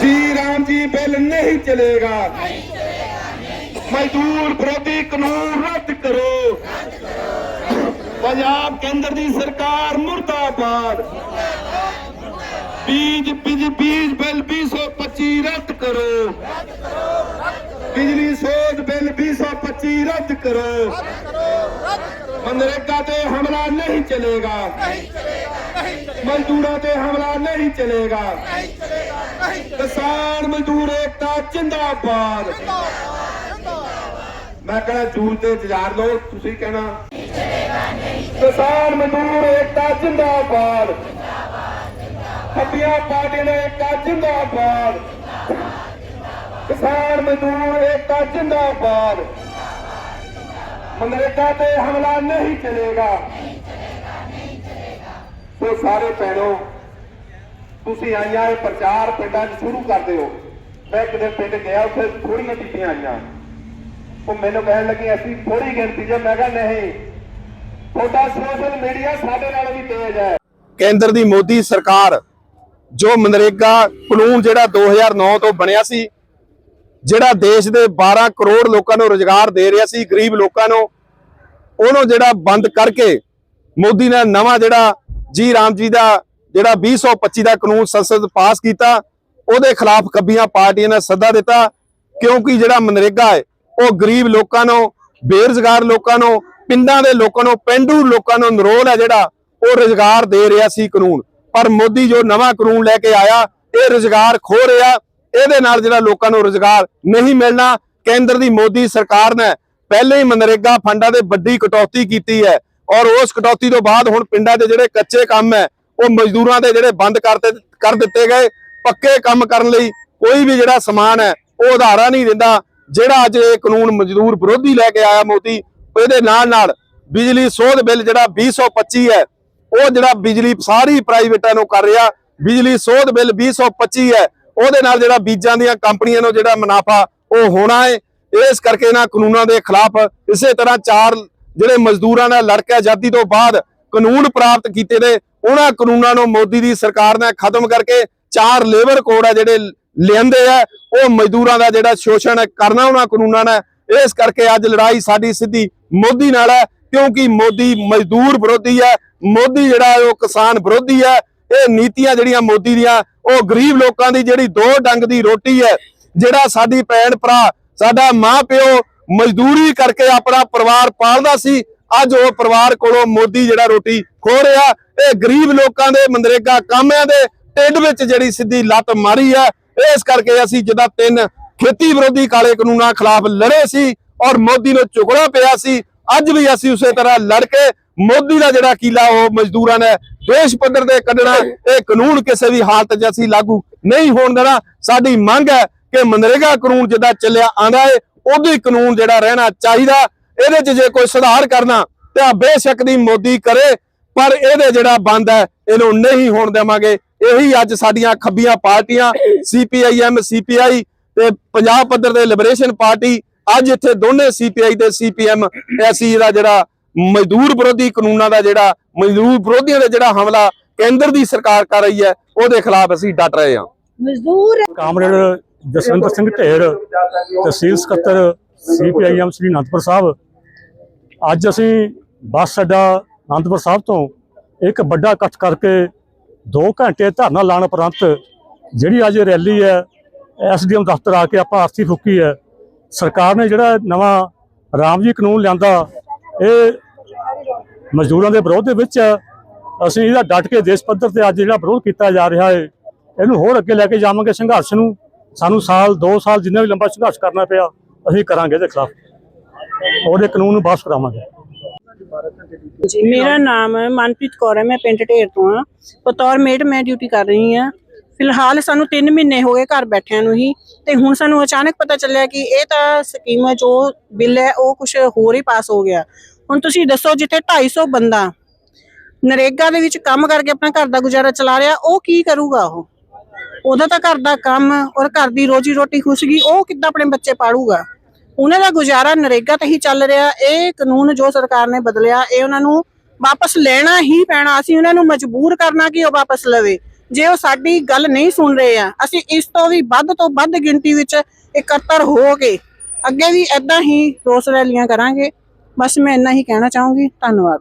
जी Ram ji, bill नहीं चलेगा। मजदूर विरोधी कानून रद्द करो। पंजाब केंद्र की सरकार मुर्दाबाद। बीज बीज बीज बिल बीस सौ पच्चीस रद्द करो। ਬਿਜਲੀ ਸੋਧ ਬਿੱਲ 225 ਰੱਦ ਕਰੋ। ਮਨਰੇਗਾ ਤੇ ਹਮਲਾ ਨਹੀਂ ਚਲੇਗਾ। ਮਜ਼ਦੂਰਾਂ ਤੇ ਹਮਲਾ ਨਹੀਂ ਚਲੇਗਾ। ਕਿਸਾਨ ਮਜ਼ਦੂਰ ਏਕਤਾ ਜਿੰਦਾਬਾਦ। ਮੈਂ ਕਹਿੰਦਾ ਜੂਲ ਤੇ ਇੰਤਜ਼ਾਰ ਲਓ, ਤੁਸੀਂ ਕਹਿਣਾ। ਕਿਸਾਨ ਮਜ਼ਦੂਰ ਏਕਤਾ ਜਿੰਦਾਬਾਦ। ਖੱਬੀਆਂ ਪਾਰਟੀਆਂ ਨੇ ਏਕਤਾ ਜਿੰਦਾਬਾਦ। ਕਿਸਾਨ ਮਜ਼ਦੂਰ ਏਕਤਾ ਜਿੰਦਾਬਾਦ। ਮਨਰੇਗਾ ਤੇ ਹਮਲਾ ਨਹੀਂ ਚਲੇਗਾ। ਸੋ ਸਾਰੇ ਭੈਣੋ, ਤੁਸੀਂ ਆਈਆਂ ਇਹ ਪ੍ਰਚਾਰ ਪਿੰਡਾਂ 'ਚ ਸ਼ੁਰੂ ਕਰ ਦਿਓ। ਮੈਂ ਕਿਤੇ ਪਿੰਡ ਗਿਆ, ਉੱਥੇ ਥੋੜੀਆਂ ਬੀਬੀਆਂ ਆਈਆਂ। ਉਹ ਮੈਨੂੰ ਕਹਿਣ ਲੱਗੀ ਅਸੀਂ ਥੋੜੀ ਗਿਣਤੀ ਜੇ ਮੈਂ ਕਿਹਾ, ਨਹੀਂ, ਤੁਹਾਡਾ ਸੋਸ਼ਲ ਮੀਡੀਆ ਸਾਡੇ ਨਾਲ ਵੀ ਤੇਜ਼ ਹੈ। ਕੇਂਦਰ ਦੀ ਮੋਦੀ ਸਰਕਾਰ, ਜੋ ਮਨਰੇਗਾ ਕਾਨੂੰਨ ਜਿਹੜਾ 2009 ਤੋਂ ਬਣਿਆ ਸੀ ਜਿਹੜਾ ਦੇਸ਼ ਦੇ 12 ਕਰੋੜ ਲੋਕਾਂ ਨੂੰ ਰੋਜ਼ਗਾਰ ਦੇ ਰਿਹਾ ਸੀ, ਗਰੀਬ ਲੋਕਾਂ ਨੂੰ, ਉਹਨੂੰ ਜਿਹੜਾ ਬੰਦ ਕਰਕੇ ਮੋਦੀ ਨੇ ਨਵਾਂ ਜਿਹੜਾ ਜੀ ਰਾਮ ਜੀ ਦਾ ਜਿਹੜਾ 2025 ਦਾ ਕਾਨੂੰਨ ਸੰਸਦ ਪਾਸ ਕੀਤਾ, ਉਹਦੇ ਖਿਲਾਫ ਕੱਬੀਆਂ ਪਾਰਟੀਆਂ ਨੇ ਸੱਦਾ ਦਿੱਤਾ, ਕਿਉਂਕਿ ਜਿਹੜਾ ਮਨਰੇਗਾ ਹੈ, ਉਹ ਗਰੀਬ ਲੋਕਾਂ ਨੂੰ, ਬੇਰੁਜ਼ਗਾਰ ਲੋਕਾਂ ਨੂੰ, ਪਿੰਡਾਂ ਦੇ ਲੋਕਾਂ ਨੂੰ, ਪਿੰਡੂ ਲੋਕਾਂ ਨੂੰ ਨਰੋਲ ਹੈ ਜਿਹੜਾ, ਉਹ ਰੁਜ਼ਗਾਰ ਦੇ ਰਿਹਾ ਸੀ ਕਾਨੂੰਨ। ਪਰ ਮੋਦੀ ਜੋ ਨਵਾਂ ਕਾਨੂੰਨ ਲੈ ਕੇ ਆਇਆ, ਇਹ ਰੁਜ਼ਗਾਰ ਖੋ ਰਿਹਾ ਇਹਦੇ ਨਾਲ ਜਿਹੜਾ ਲੋਕਾਂ ਨੂੰ ਰੁਜ਼ਗਾਰ ਨਹੀਂ ਮਿਲਣਾ, ਕੇਂਦਰ ਦੀ ਮੋਦੀ ਸਰਕਾਰ ਨੇ ਪਹਿਲੇ ਹੀ ਮਨਰੇਗਾ ਫੰਡਾਂ ਦੇ ਵੱਡੀ ਕਟੌਤੀ ਕੀਤੀ ਹੈ ਔਰ ਉਸ ਕਟੌਤੀ ਤੋਂ ਬਾਅਦ ਹੁਣ ਪਿੰਡਾਂ ਦੇ ਜਿਹੜੇ ਕੱਚੇ ਕੰਮ ਹੈ, ਉਹ ਮਜ਼ਦੂਰਾਂ ਦੇ ਜਿਹੜੇ ਬੰਦ ਕਰਤੇ ਕਰ ਦਿੱਤੇ ਗਏ, ਪੱਕੇ ਕੰਮ ਕਰਨ ਲਈ ਕੋਈ ਵੀ ਜਿਹੜਾ ਸਮਾਨ ਹੈ, ਉਹ ਉਧਾਰਾ ਨਹੀਂ ਦਿੰਦਾ, ਜਿਹੜਾ ਅੱਜ ਇਹ ਕਾਨੂੰਨ ਮਜ਼ਦੂਰ ਵਿਰੋਧੀ ਲੈ ਕੇ ਆਇਆ ਮੋਦੀ ਇਹਦੇ ਨਾਲ ਨਾਲ ਬਿਜਲੀ ਸੋਧ ਬਿੱਲ ਜਿਹੜਾ 2025 ਹੈ, ਉਹ ਜਿਹੜਾ ਬਿਜਲੀ ਸਾਰੀ ਪ੍ਰਾਈਵੇਟਾਂ ਨੂੰ ਕਰ ਰਿਹਾ, ਬਿਜਲੀ ਸੋਧ ਬਿੱਲ 2025 ਹੈ ਉਹਦੇ ਨਾਲ ਜਿਹੜਾ ਬੀਜਾਂ ਦੀਆਂ ਕੰਪਨੀਆਂ ਨੂੰ ਜਿਹੜਾ ਮੁਨਾਫਾ ਉਹ ਹੋਣਾ ਹੈ, ਇਸ ਕਰਕੇ ਇਹਨਾਂ ਕਾਨੂੰਨਾਂ ਦੇ ਖਿਲਾਫ ਇਸੇ ਤਰ੍ਹਾਂ ਚਾਰ ਜਿਹੜੇ ਮਜ਼ਦੂਰਾਂ ਨਾਲ ਲੜ ਕੇ ਆਜ਼ਾਦੀ ਤੋਂ ਬਾਅਦ ਕਾਨੂੰਨ ਪ੍ਰਾਪਤ ਕੀਤੇ ਨੇ, ਉਹਨਾਂ ਕਾਨੂੰਨਾਂ ਨੂੰ ਮੋਦੀ ਦੀ ਸਰਕਾਰ ਨੇ ਖਤਮ ਕਰਕੇ ਚਾਰ ਲੇਬਰ ਕੋਡ ਆ ਜਿਹੜੇ ਲਿਆਂਦੇ ਆ, ਉਹ ਮਜ਼ਦੂਰਾਂ ਦਾ ਜਿਹੜਾ ਸ਼ੋਸ਼ਣ ਕਰਨਾ ਉਹਨਾਂ ਕਾਨੂੰਨਾਂ ਨੇ, ਇਸ ਕਰਕੇ ਅੱਜ ਲੜਾਈ ਸਾਡੀ ਸਿੱਧੀ ਮੋਦੀ ਨਾਲ ਹੈ, ਕਿਉਂਕਿ ਮੋਦੀ ਮਜ਼ਦੂਰ ਵਿਰੋਧੀ ਹੈ, ਮੋਦੀ ਜਿਹੜਾ ਹੈ ਉਹ ਕਿਸਾਨ ਵਿਰੋਧੀ ਹੈ, ਇਹ ਨੀਤੀਆਂ ਜਿਹੜੀਆਂ ਮੋਦੀ ਦੀਆਂ ਉਹ ਗਰੀਬ ਲੋਕਾਂ ਦੀ ਜਿਹੜੀ ਦੋ ਡੰਗ ਦੀ ਰੋਟੀ ਹੈ, ਜਿਹੜਾ ਸਾਡੀ ਭੈਣ ਭਰਾ, ਸਾਡਾ ਮਾਂ ਪਿਓ ਮਜ਼ਦੂਰੀ ਕਰਕੇ ਆਪਣਾ ਪਰਿਵਾਰ ਪਾਲਦਾ ਸੀ, ਅੱਜ ਉਹ ਪਰਿਵਾਰ ਕੋਲੋਂ ਮੋਦੀ ਜਿਹੜਾ ਰੋਟੀ ਖੋ ਰਿਹਾ, ਇਹ ਗਰੀਬ ਲੋਕਾਂ ਦੇ ਮਨਰੇਗਾ ਕਾਮਿਆਂ ਦੇ ਢਿੱਡ ਵਿੱਚ ਜਿਹੜੀ ਸਿੱਧੀ ਲੱਤ ਮਾਰੀ ਹੈ, ਇਸ ਕਰਕੇ ਅਸੀਂ ਜਿੱਦਾਂ ਤਿੰਨ ਖੇਤੀ ਵਿਰੋਧੀ ਕਾਲੇ ਕਾਨੂੰਨਾਂ ਖਿਲਾਫ ਲੜੇ ਸੀ ਔਰ ਮੋਦੀ ਨੂੰ ਚੁਗਣਾ ਪਿਆ ਸੀ, ਅੱਜ ਵੀ ਅਸੀਂ ਉਸੇ ਤਰ੍ਹਾਂ ਲੜ ਕੇ ਮੋਦੀ ਦਾ ਜਿਹੜਾ ਕੀਲਾ ਉਹ ਮਜ਼ਦੂਰਾਂ ਨੇ ਦੇਸ਼ ਪੱਧਰ ਤੇ ਕੱਢਣਾ ਇਹ ਕਾਨੂੰਨ ਕਿਸੇ ਵੀ ਹਾਲਤ 'ਚ ਅਸੀਂ ਲਾਗੂ ਨਹੀਂ ਹੋਣ ਦੇਣਾ। ਸਾਡੀ ਮੰਗ ਹੈ ਕਿ ਮਨਰੇਗਾ ਕਾਨੂੰਨ ਜਿੱਦਾਂ ਚੱਲਿਆ ਆਂਦਾ ਹੈ ਉਹਦੀ ਕਾਨੂੰਨ ਜਿਹੜਾ ਰਹਿਣਾ ਚਾਹੀਦਾ। ਇਹਦੇ 'ਚ ਜੇ ਕੋਈ ਸੁਧਾਰ ਕਰਨਾ ਤੇ ਆ ਬੇਸ਼ੱਕ ਦੀ ਮੋਦੀ ਕਰੇ ਪਰ ਇਹਦੇ ਜਿਹੜਾ ਬੰਦ ਹੈ ਇਹਨੂੰ ਨਹੀਂ ਹੋਣ ਦੇਵਾਂਗੇ। ਇਹੀ ਅੱਜ ਸਾਡੀਆਂ ਖੱਬੀਆਂ ਪਾਰਟੀਆਂ ਸੀਪੀਆਈਐਮ ਸੀਪੀਆਈ ਤੇ ਪੰਜਾਬ ਪੱਧਰ ਤੇ ਲਿਬਰੇਸ਼ਨ ਪਾਰਟੀ ਅੱਜ ਇੱਥੇ ਦੋਨੇ ਸੀਪੀਆਈ ਤੇ ਸੀਪੀਐਮ ਅਸੀਂ ਇਹਦਾ ਜਿਹੜਾ ਮਜ਼ਦੂਰ ਵਿਰੋਧੀ ਕਾਨੂੰਨਾਂ ਦਾ ਜਿਹੜਾ ਮਜ਼ਦੂਰ ਵਿਰੋਧੀਆਂ ਦਾ ਜਿਹੜਾ ਹਮਲਾ ਕੇਂਦਰ ਦੀ ਸਰਕਾਰ ਕਰ ਰਹੀ ਹੈ ਉਹਦੇ ਖਿਲਾਫ ਅਸੀਂ ਡਟ ਰਹੇ ਹਾਂ। ਮਜ਼ਦੂਰ ਕਾਮਰੇਡ ਜਸਵੰਤ ਸਿੰਘ ਢੇਰ ਤਹਿਸੀਲ ਸਕੱਤਰ ਸੀਪੀਆਈਐਮ ਸ੍ਰੀ ਅਨੰਦਪੁਰ ਸਾਹਿਬ। ਅੱਜ ਅਸੀਂ ਬੱਸ ਅੱਡਾ ਅਨੰਦਪੁਰ ਸਾਹਿਬ ਤੋਂ ਇੱਕ ਵੱਡਾ ਇਕੱਠ ਕਰਕੇ 2 ਘੰਟੇ ਧਰਨਾ ਲਾਉਣ ਉਪਰੰਤ ਜਿਹੜੀ ਅੱਜ ਰੈਲੀ ਹੈ ਐਸਡੀਐਮ ਦਫ਼ਤਰ ਆ ਕੇ ਆਪਾਂ ਆਰਥੀ ਫੁੱਕੀ ਹੈ। ਸਰਕਾਰ ਨੇ ਜਿਹੜਾ ਨਵਾਂ ਰਾਮ ਜੀ ਕਾਨੂੰਨ ਲਿਆਂਦਾ ਇਹ ਮਜ਼ਦੂਰਾਂ ਦੇ ਵਿਰੋਧ ਦੇ ਵਿੱਚ ਅਸੀਂ ਇਹਦਾ ਡਟ ਕੇ ਦੇਸ਼ ਪੱਧਰ ਤੇ ਅੱਜ ਜਿਹੜਾ ਵਿਰੋਧ ਕੀਤਾ ਜਾ ਰਿਹਾ ਹੈ, ਇਹਨੂੰ ਹੋਰ ਅੱਗੇ ਲੈ ਕੇ ਜਾਵਾਂਗੇ ਸੰਘਰਸ਼ ਨੂੰ। ਸਾਨੂੰ ਸਾਲ 2 ਸਾਲ ਜਿੰਨਾ ਵੀ ਲੰਬਾ ਸੰਘਰਸ਼ ਕਰਨਾ ਪਿਆ, ਅਸੀਂ ਕਰਾਂਗੇ ਇਹਦੇ ਖਿਲਾਫ। ਉਹਦੇ ਕਾਨੂੰਨ ਨੂੰ ਵਾਪਸ ਕਰਾਵਾਂਗੇ। ਜੀ, ਮੇਰਾ ਨਾਮ ਮਨਪ੍ਰੀਤ ਕੌਰ ਹੈ, ਮੈਂ ਪਿੰਡ ਢੇਰ ਤੋਂ ਆ ਬਤੌਰ ਮੇਡ ਮੈਂ ਡਿਊਟੀ ਕਰ ਰਹੀ ਹਾਂ। ਫਿਲਹਾਲ ਸਾਨੂੰ 3 ਮਹੀਨੇ ਹੋ ਗਏ ਘਰ ਬੈਠਿਆਂ ਨੂੰ ਹੀ, ਤੇ ਹੁਣ ਸਾਨੂੰ ਅਚਾਨਕ ਪਤਾ ਚੱਲਿਆ ਕਿ ਇਹ ਤਾਂ ਸਕੀਮ ਜੋ ਬਿੱਲ ਹੈ, ਉਹ ਕੁਝ ਹੋਰ ਹੀ ਪਾਸ ਹੋ ਗਿਆ। ਹੁਣ ਤੁਸੀਂ ਦੱਸੋ ਜਿੱਥੇ 250 ਬੰਦਾ ਨਰੇਗਾ ਦੇ ਵਿੱਚ ਕੰਮ ਕਰਕੇ ਆਪਣਾ ਘਰ ਦਾ ਗੁਜ਼ਾਰਾ ਚਲਾ ਰਿਹਾ, ਉਹ ਕੀ ਕਰੂਗਾ ਉਹ? ਉਹਦਾ ਤਾਂ ਘਰ ਦਾ ਕੰਮ ਔਰ ਘਰ ਦੀ ਰੋਜੀ ਰੋਟੀ ਖੁਸ਼ਗੀ ਉਹ ਕਿੱਦਾਂ ਆਪਣੇ ਬੱਚੇ ਪਾੜੂਗਾ ਉਹਨਾਂ ਦਾ ਗੁਜ਼ਾਰਾ ਨਰੇਗਾ ਤੇ ਹੀ ਚੱਲ ਰਿਹਾ, ਇਹ ਕਾਨੂੰਨ ਜੋ ਸਰਕਾਰ ਨੇ ਬਦਲਿਆ, ਇਹ ਉਹਨਾਂ ਨੂੰ ਵਾਪਸ ਲੈਣਾ ਹੀ ਪੈਣਾ, ਅਸੀਂ ਉਹਨਾਂ ਨੂੰ ਮਜਬੂਰ ਕਰਨਾ ਕਿ ਉਹ ਵਾਪਸ ਲਵੇ। ਜੇ ਉਹ ਸਾਡੀ ਗੱਲ ਨਹੀਂ ਸੁਣ ਰਹੇ ਆ, ਅਸੀਂ ਇਸ ਤੋਂ ਵੀ ਵੱਧ ਤੋਂ ਵੱਧ ਗਿਣਤੀ ਵਿੱਚ ਇਕੱਤਰ ਹੋ ਕੇ ਅੱਗੇ ਵੀ ਐਦਾਂ ਹੀ ਰੋਸ ਰੈਲੀਆਂ ਕਰਾਂਗੇ। ਬਸ ਮੈਂ ਇੰਨਾ ਹੀ ਕਹਿਣਾ ਚਾਹੂੰਗੀ ਧੰਨਵਾਦ।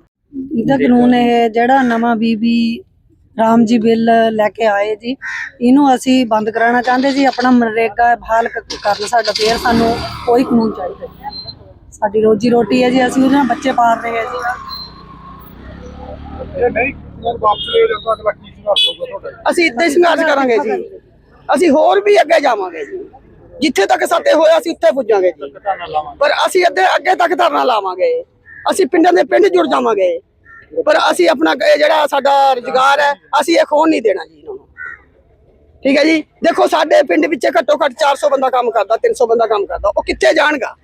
ਇਹਦਾ ਕਾਨੂੰਨ ਇਹ ਜਿਹੜਾ ਨਵਾਂ ਬੀਬੀ ਰਾਮ ਜੀ ਬਿੱਲ ਲੈ ਕੇ ਆਏ ਜੀ ਇਹਨੂੰ ਅਸੀਂ ਬੰਦ ਕਰਾਉਣਾ ਚਾਹੁੰਦੇ ਜੀ ਆਪਣਾ ਮਨਰੇਗਾ ਬਹਾਲ ਕਰਨ ਸਾਡਾ ਫੇਰ ਸਾਨੂੰ ਕੋਈ ਕਾਨੂੰਨ ਚਾਹੀਦਾ। ਸਾਡੀ ਰੋਜੀ ਰੋਟੀ ਹੈ ਜੀ ਅਸੀਂ ਉਹਦੇ ਨਾਲ ਬੱਚੇ ਪਾਲ ਰਹੇ ਹਾਂ ਜੀ। ਅਸੀਂ ਇੱਦਾਂ ਹੀ ਸੰਘਰਸ਼ ਕਰਾਂਗੇ ਜੀ। ਅਸੀਂ ਹੋਰ ਵੀ ਅੱਗੇ ਜਾਵਾਂਗੇ ਜੀ। ਜਿੱਥੇ ਤੱਕ ਸਾਤੇ ਹੋਇਆ ਅਸੀਂ ਉੱਥੇ ਪੁੱਜਾਂਗੇ ਜੀ। ਪਰ ਅਸੀਂ ਅੱਗੇ ਅੱਗੇ ਤੱਕ ਧਰਨਾ ਲਾਵਾਂਗੇ। ਅਸੀਂ ਪਿੰਡਾਂ ਦੇ ਪਿੰਡ ਜੁੜ ਜਾਵਾਂਗੇ। ਪਰ ਅਸੀਂ ਆਪਣਾ ਇਹ ਜਿਹੜਾ ਸਾਡਾ ਰੁਜ਼ਗਾਰ ਹੈ ਅਸੀਂ ਇਹ ਖੋਣ ਨਹੀਂ ਦੇਣਾ ਜੀ ਇਹਨਾਂ ਨੂੰ। ਠੀਕ ਹੈ ਜੀ? ਦੇਖੋ ਸਾਡੇ ਪਿੰਡ ਵਿੱਚ ਘੱਟੋ ਘੱਟ 400 ਬੰਦਾ ਕੰਮ ਕਰਦਾ 300 ਬੰਦਾ ਕੰਮ ਕਰਦਾ। ਉਹ ਕਿੱਥੇ ਜਾਣਗਾ?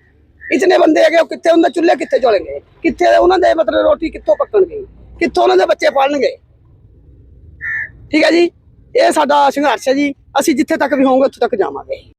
ਇਤਨੇ ਬੰਦੇ ਹੈਗੇ ਉਹ ਕਿੱਥੇ ਉਹਨਾਂ ਦੇ ਚੁੱਲ੍ਹੇ ਕਿੱਥੇ ਜਲਣਗੇ ਕਿੱਥੇ ਉਹਨਾਂ ਦੇ ਮਤਲਬ ਰੋਟੀ ਕਿੱਥੋਂ ਪੱਕਣਗੇ? ਕਿੱਥੋਂ ਉਹਨਾਂ ਦੇ ਬੱਚੇ ਪਾਲਣਗੇ? ਠੀਕ ਹੈ ਜੀ? ਇਹ ਸਾਡਾ ਸੰਘਰਸ਼ ਹੈ ਜੀ। ਅਸੀਂ ਜਿੱਥੇ ਤੱਕ ਵੀ ਹੋਵਾਂਗੇ ਉੱਥੇ ਤੱਕ ਜਾਵਾਂਗੇ।